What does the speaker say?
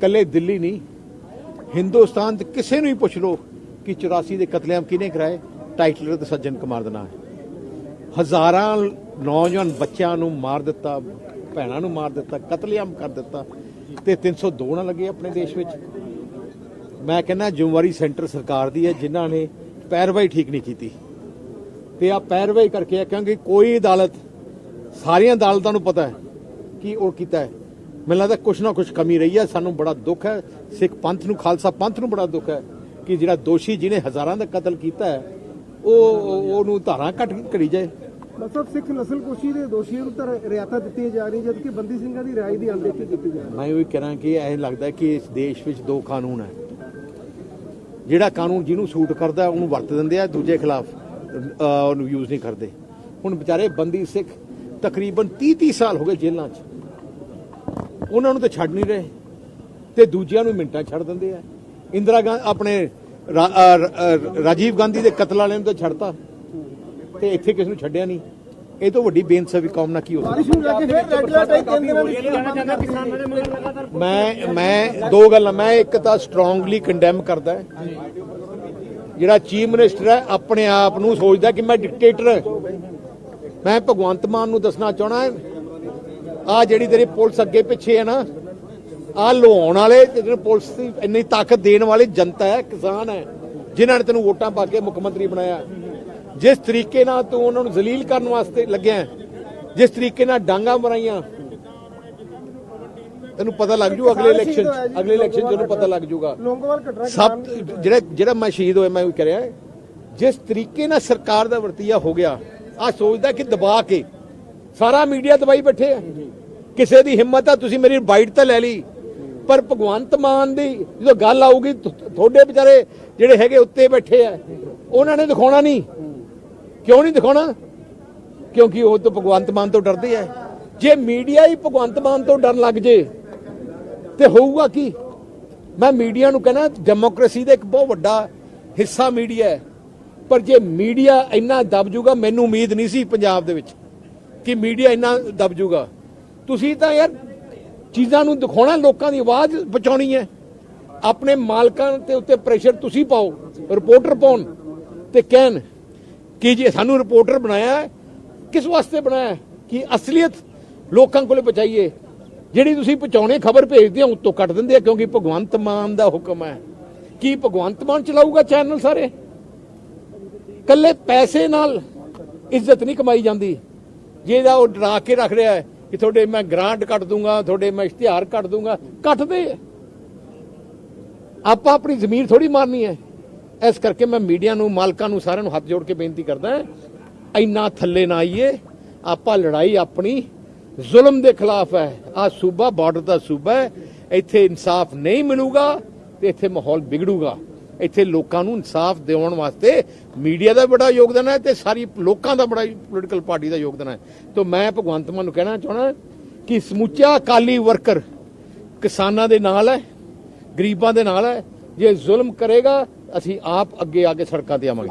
ਕੱਲੇ ਦਿੱਲੀ ਨਹੀਂ, ਹਿੰਦੁਸਤਾਨ 'ਚ ਕਿਸੇ ਨੂੰ ਹੀ ਪੁੱਛ ਲਓ ਕਿ 84 ਦੇ ਕਤਲੇਆਮ ਕਿਹਨੇ ਕਰਾਏ? ਟਾਈਟਲਰ ਤੇ ਸੱਜਣ ਕੁਮਾਰ ਦਾ ਨਾਮ ਹੈ। ਹਜ਼ਾਰਾਂ ਨੌਜਵਾਨ ਬੱਚਿਆਂ ਨੂੰ ਮਾਰ ਦਿੱਤਾ, ਭੈਣਾਂ ਨੂੰ ਮਾਰ ਦਿੱਤਾ, ਕਤਲੇਆਮ ਕਰ ਦਿੱਤਾ ਤੇ 302 ਨਾ ਲੱਗੇ ਆਪਣੇ ਦੇਸ਼ ਵਿੱਚ। ਮੈਂ ਕਹਿੰਦਾ ਜ਼ਿੰਮੇਵਾਰੀ ਸੈਂਟਰ ਸਰਕਾਰ ਦੀ ਹੈ, ਜਿਨ੍ਹਾਂ ਨੇ ਪੈਰਵਾਈ ਠੀਕ ਨਹੀਂ ਕੀਤੀ। ਤੇ ਆ ਪੈਰਵਾਈ ਕਰਕੇ ਆ ਕਿਉਂਕਿ ਕੋਈ ਅਦਾਲਤ, ਸਾਰੀਆਂ ਅਦਾਲਤਾਂ ਨੂੰ ਪਤਾ ਹੈ ਕਿ ਉਹ ਕੀਤਾ ਹੈ। ਮੈਨੂੰ ਲੱਗਦਾ ਕੁਛ ਨਾ ਕੁਛ ਕਮੀ ਰਹੀ ਹੈ। ਸਾਨੂੰ ਬੜਾ ਦੁੱਖ ਹੈ। ਸਿੱਖ ਪੰਥ ਨੂੰ ਖਾਲਸਾ ਪੰਥ ਨੂੰ ਬੜਾ ਦੁੱਖ ਹੈ ਕਿ ਜਿਹੜਾ ਦੋਸ਼ੀ ਜਿਹਨੇ ਹਜ਼ਾਰਾਂ ਦਾ ਕਤਲ ਕੀਤਾ ਹੈ ਉਹ ਉਹਨੂੰ ਧਾਰਾਂ ਘਟ ਕਰੀ ਜਾਏ। ਮਤਲਬ ਸਿੱਖ ਨਸਲਕੁਸ਼ੀ ਦੇ ਦੋਸ਼ੀਆਂ ਨੂੰ ਤਾਂ ਰਿਆਇਤਾਂ ਦਿੱਤੀਆਂ ਜਾ ਰਹੀਆਂ ਜਦਕਿ ਬੰਦੀ ਸਿੰਘਾਂ ਦੀ ਰਿਹਾਈ ਦੀ ਅਣਦੇਖੀ ਕੀਤੀ ਜਾ ਰਹੀ ਮੈਂ ਉਹ ਕਹਿਣਾ ਕਿ ਇਹ ਲੱਗਦਾ ਕਿ ਇਸ ਦੇਸ਼ ਵਿੱਚ ਦੋ ਕਾਨੂੰਨ ਹੈ। ਜਿਹੜਾ ਕਾਨੂੰਨ ਜਿਹਨੂੰ ਸੂਟ ਕਰਦਾ ਉਹਨੂੰ ਵਰਤ ਦਿੰਦੇ ਆ ਦੂਜੇ ਖਿਲਾਫ ਉਹਨੂੰ ਯੂਜ਼ ਨਹੀਂ ਕਰਦੇ। ਹੁਣ ਵਿਚਾਰੇ ਬੰਦੀ ਸਿੱਖ ਤਕਰੀਬਨ 30 30 ਸਾਲ ਹੋ ਗਏ ਜੇਲ੍ਹਾਂ 'ਚ। ਉਹਨਾਂ ਨੂੰ ਤਾਂ ਛੱਡ ਨਹੀਂ ਰਹੇ। ਤੇ ਦੂਜਿਆਂ ਨੂੰ ਮਿੰਟਾਂ ਛੱਡ ਦਿੰਦੇ ਆ। ਇੰਦਰਾ ਗਾਂਧੀ ਆਪਣੇ ਰਾਜੀਵ ਗਾਂਧੀ ਦੇ ਕਤਲ ਵਾਲਿਆਂ ਨੂੰ ਤਾਂ ਛੱਡਤਾ। ਤੇ ਇੱਥੇ ਕਿਸ ਨੂੰ ਛੱਡਿਆ ਨਹੀਂ। ਇਹ ਤੋਂ ਵੱਡੀ ਬੇਇਨਸਾਫੀ ਕੌਮ ਨਾਲ ਕੀ ਹੋ ਸਕਦਾ ਮੈਂ ਮੈਂ ਦੋ ਗੱਲਾਂ ਮੈਂ ਇੱਕ ਤਾਂ ਸਟਰੋਂਗਲੀ ਕੰਡੈਮ ਕਰਦਾ। ਜਿਹੜਾ ਚੀਫ ਮਿਨਿਸਟਰ ਹੈ ਆਪਣੇ ਆਪ ਨੂੰ ਸੋਚਦਾ ਕਿ ਮੈਂ ਡਿਕਟੇਟਰ ਮੈਂ ਭਗਵੰਤ ਮਾਨ ਨੂੰ ਦੱਸਣਾ ਚਾਹਣਾ ਆ ਜਿਹੜੀ ਤੇਰੀ ਪੁਲਿਸ ਅੱਗੇ ਪਿੱਛੇ ਹੈ ਨਾ ਆ ਲੁਹਾਉਣ ਵਾਲੇ ਤੇ ਜਿਹੜੇ ਪੁਲਿਸ ਦੀ ਇੰਨੀ ਤਾਕਤ ਦੇਣ ਵਾਲੀ ਜਨਤਾ ਹੈ ਕਿਸਾਨ ਹੈ ਜਿਨ੍ਹਾਂ ਨੇ ਤੈਨੂੰ ਵੋਟਾਂ ਪਾ ਕੇ ਮੁੱਖ ਮੰਤਰੀ ਬਣਾਇਆ। ਜਿਸ ਤਰੀਕੇ ਨਾਲ ਤੂੰ ਉਹਨਾਂ ਨੂੰ ਜ਼ਲੀਲ ਕਰਨ ਵਾਸਤੇ ਲੱਗਿਆ ਜਿਸ ਤਰੀਕੇ ਨਾਲ ਡਾਂਗਾ ਮਰਾਈਆਂ ਤੈਨੂੰ ਪਤਾ ਲੱਗ ਜੂ ਅਗਲੇ ਇਲੈਕਸ਼ਨ ਅਗਲੇ ਇਲੈਕਸ਼ਨ ਤੈਨੂੰ ਪਤਾ ਲੱਗ ਜੂਗਾ। ਸਭ ਜਿਹੜਾ ਜਿਹੜਾ ਮੈਂ ਸ਼ਹੀਦ ਹੋਇਆ ਮੈਂ ਉਹ ਕਰਿਆ ਜਿਸ ਤਰੀਕੇ ਨਾਲ ਸਰਕਾਰ ਦਾ ਵਰਤੀਆ ਹੋ ਗਿਆ ਆ ਸੋਚਦਾ ਕਿ ਦਬਾ ਕੇ ਸਾਰਾ ਮੀਡੀਆ ਦਬਾਈ ਬੈਠੇ ਆ। ਕਿਸੇ ਦੀ ਹਿੰਮਤ ਆ ਤੁਸੀਂ ਮੇਰੀ ਬਾਈਟ ਤਾਂ ਲੈ ਲਈ। ਪਰ ਭਗਵੰਤ ਮਾਨ ਦੀ ਜਦੋਂ ਗੱਲ ਆਊਗੀ ਤੁਹਾਡੇ ਵਿਚਾਰੇ ਜਿਹੜੇ ਹੈਗੇ ਉੱਤੇ ਬੈਠੇ ਆ ਉਹਨਾਂ ਨੇ ਦਿਖਾਉਣਾ ਨਹੀਂ। ਕਿਉਂ ਨਹੀਂ ਦਿਖਾਉਣਾ? ਕਿਉਂਕਿ ਉਹ ਤਾਂ ਭਗਵੰਤ ਮਾਨ ਤੋਂ ਡਰਦੇ ਆ। ਜੇ ਮੀਡੀਆ ਹੀ ਭਗਵੰਤ ਮਾਨ ਤੋਂ ਡਰਨ ਲੱਗ ਜੇ ਤੇ ਹੋਊਗਾ ਕੀ? ਮੈਂ ਮੀਡੀਆ ਨੂੰ ਕਹਿੰਦਾ ਡੈਮੋਕ੍ਰੇਸੀ ਦਾ ਇੱਕ ਬਹੁਤ ਵੱਡਾ ਹਿੱਸਾ ਮੀਡੀਆ ਹੈ। ਪਰ ਜੇ ਮੀਡੀਆ ਇੰਨਾ ਦਬ ਜੂਗਾ ਮੈਨੂੰ ਉਮੀਦ ਨਹੀਂ ਸੀ ਪੰਜਾਬ ਦੇ ਵਿੱਚ। ਕਿ ਮੀਡੀਆ ਇੰਨਾ ਦਬ ਜੂਗਾ। ਤੁਸੀਂ ਤਾਂ ਯਾਰ ਚੀਜ਼ਾਂ ਨੂੰ ਦਿਖਾਉਣਾ, ਲੋਕਾਂ ਦੀ ਆਵਾਜ਼ ਬਚਾਉਣੀ ਹੈ। ਆਪਣੇ ਮਾਲਕਾਂ ਦੇ ਉੱਤੇ ਪ੍ਰੈਸ਼ਰ ਤੁਸੀਂ ਪਾਓ ਰਿਪੋਰਟਰ ਪਾਉਣ ਤੇ ਕਹਿਣ ਕਿ ਜੀ ਸਾਨੂੰ ਰਿਪੋਰਟਰ ਬਣਾਇਆ ਕਿਸ ਵਾਸਤੇ ਬਣਾਇਆ ਕਿ ਅਸਲੀਅਤ ਲੋਕਾਂ ਕੋਲੇ ਪਹੁੰਚਾਈਏ। ਜਿਹੜੀ ਤੁਸੀਂ ਪਹੁੰਚਾਉਣੇ, ਖਬਰ ਭੇਜਦੇ ਹੋ, ਉੱਤੋਂ ਕੱਟ ਦਿੰਦੇ ਆ, ਕਿਉਂਕਿ ਭਗਵੰਤ ਮਾਨ ਦਾ ਹੁਕਮ ਹੈ। ਕੀ ਭਗਵੰਤ ਮਾਨ ਚਲਾਊਗਾ ਚੈਨਲ ਸਾਰੇ? ਕੱਲੇ ਪੈਸੇ ਨਾਲ ਇੱਜ਼ਤ ਨਹੀਂ ਕਮਾਈ ਜਾਂਦੀ। ਜਿਹਦਾ ਉਹ ਡਰਾ ਕੇ ਰੱਖ ਰਿਹਾ ਹੈ ਕਿ ਤੁਹਾਡੇ ਮੈਂ ਗ੍ਰਾਂਟ ਕੱਟ ਦੂੰਗਾ, ਤੁਹਾਡੇ ਮੈਂ ਇਸ਼ਤਿਹਾਰ ਕੱਟ ਦੂੰਗਾ, ਕੱਟਦੇ ਆਪਾਂ ਆਪਣੀ ਜ਼ਮੀਰ ਥੋੜੀ ਮਾਰਨੀ ਹੈ। ਇਸ ਕਰਕੇ ਮੈਂ ਮੀਡੀਆ ਨੂੰ, ਮਾਲਕਾਂ ਨੂੰ ਸਾਰਿਆਂ ਨੂੰ ਹੱਥ ਜੋੜ ਕੇ ਬੇਨਤੀ ਕਰਦਾ ਇੰਨਾ ਥੱਲੇ ਨਾ ਆਈਏ। ਆਪਾਂ ਲੜਾਈ ਆਪਣੀ ਜ਼ੁਲਮ ਦੇ ਖਿਲਾਫ ਹੈ। ਆ ਸੂਬਾ ਬਾਰਡਰ ਦਾ ਸੂਬਾ ਹੈ। ਇੱਥੇ ਇਨਸਾਫ ਨਹੀਂ ਮਿਲੂਗਾ ਤੇ ਇੱਥੇ ਮਾਹੌਲ ਵਿਗੜੂਗਾ। ਇੱਥੇ ਲੋਕਾਂ ਨੂੰ ਇਨਸਾਫ ਦਿਵਾਉਣ ਵਾਸਤੇ ਮੀਡੀਆ ਦਾ ਬੜਾ ਯੋਗਦਾਨ ਹੈ ਤੇ ਸਾਰੀ ਲੋਕਾਂ ਦਾ ਬੜਾ ਪੋਲੀਟੀਕਲ ਪਾਰਟੀ ਦਾ ਯੋਗਦਾਨ ਹੈ। ਤੋਂ ਮੈਂ ਭਗਵੰਤ ਮਾਨ ਨੂੰ ਕਹਿਣਾ ਚਾਹਣਾ ਕਿ ਸਮੁੱਚਾ ਅਕਾਲੀ ਵਰਕਰ ਕਿਸਾਨਾਂ ਦੇ ਨਾਲ ਹੈ, ਗਰੀਬਾਂ ਦੇ ਨਾਲ ਹੈ, ਜੇ ਜ਼ੁਲਮ ਕਰੇਗਾ, ਅਸੀਂ ਆਪ ਅੱਗੇ ਆ ਕੇ ਸੜਕਾਂ ਤੇ ਆਵਾਂਗੇ।